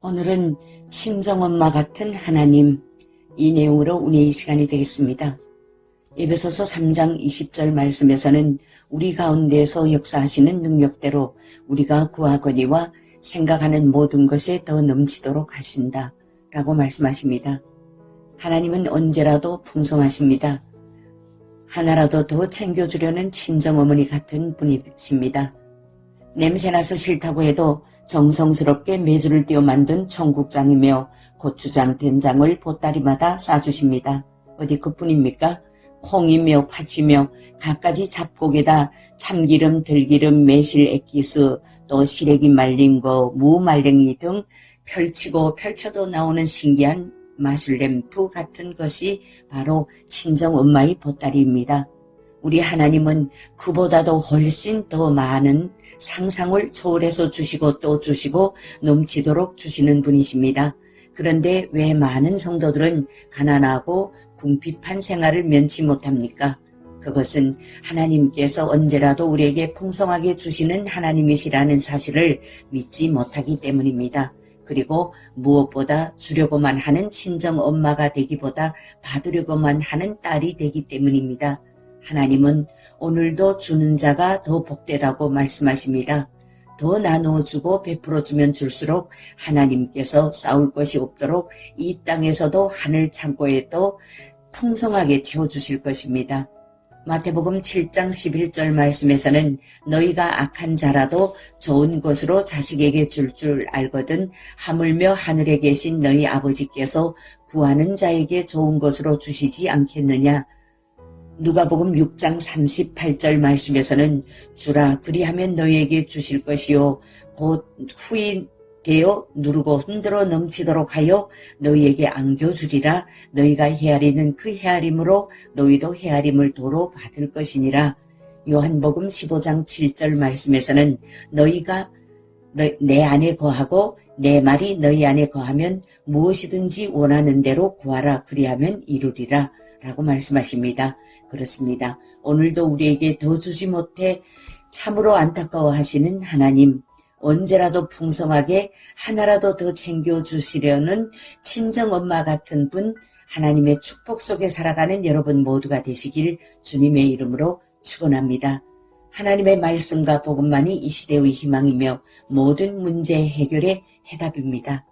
오늘은 친정엄마 같은 하나님 이 내용으로 운의 시간이 되겠습니다. 에베소서 3장 20절 말씀에서는 우리 가운데서 역사하시는 능력대로 우리가 구하거니와 생각하는 모든 것에 더 넘치도록 하신다 라고 말씀하십니다. 하나님은 언제라도 풍성하십니다. 하나라도 더 챙겨주려는 친정어머니 같은 분이십니다. 냄새나서 싫다고 해도 정성스럽게 메주를 띄어 만든 청국장이며 고추장, 된장을 보따리마다 싸주십니다. 어디 그뿐입니까? 콩이며 파치며 갖가지 잡곡에다 참기름, 들기름, 매실, 액기스, 또 시래기 말린 거, 무 말랭이 등 펼치고 펼쳐도 나오는 신기한 마술 램프 같은 것이 바로 친정 엄마의 보따리입니다. 우리 하나님은 그보다도 훨씬 더 많은 상상을 초월해서 주시고 또 주시고 넘치도록 주시는 분이십니다. 그런데 왜 많은 성도들은 가난하고 궁핍한 생활을 면치 못합니까? 그것은 하나님께서 언제라도 우리에게 풍성하게 주시는 하나님이시라는 사실을 믿지 못하기 때문입니다. 그리고 무엇보다 주려고만 하는 친정 엄마가 되기보다 받으려고만 하는 딸이 되기 때문입니다. 하나님은 오늘도 주는 자가 더 복되다고 말씀하십니다. 더 나누어주고 베풀어주면 줄수록 하나님께서 싸울 것이 없도록 이 땅에서도 하늘 창고에도 풍성하게 채워주실 것입니다. 마태복음 7장 11절 말씀에서는 너희가 악한 자라도 좋은 것으로 자식에게 줄줄 알거든 하물며 하늘에 계신 너희 아버지께서 구하는 자에게 좋은 것으로 주시지 않겠느냐. 누가복음 6장 38절 말씀에서는 주라 그리하면 너희에게 주실 것이요. 곧 후이 되어 누르고 흔들어 넘치도록 하여 너희에게 안겨주리라. 너희가 헤아리는 그 헤아림으로 너희도 헤아림을 도로 받을 것이니라. 요한복음 15장 7절 말씀에서는 너희가 너- 내 안에 거하고 내 말이 너희 안에 거하면 무엇이든지 원하는 대로 구하라 그리하면 이루리라 라고 말씀하십니다. 그렇습니다. 오늘도 우리에게 더 주지 못해 참으로 안타까워 하시는 하나님, 언제라도 풍성하게 하나라도 더 챙겨주시려는 친정엄마 같은 분, 하나님의 축복 속에 살아가는 여러분 모두가 되시길 주님의 이름으로 축원합니다. 하나님의 말씀과 복음만이 이 시대의 희망이며 모든 문제 해결의 해답입니다.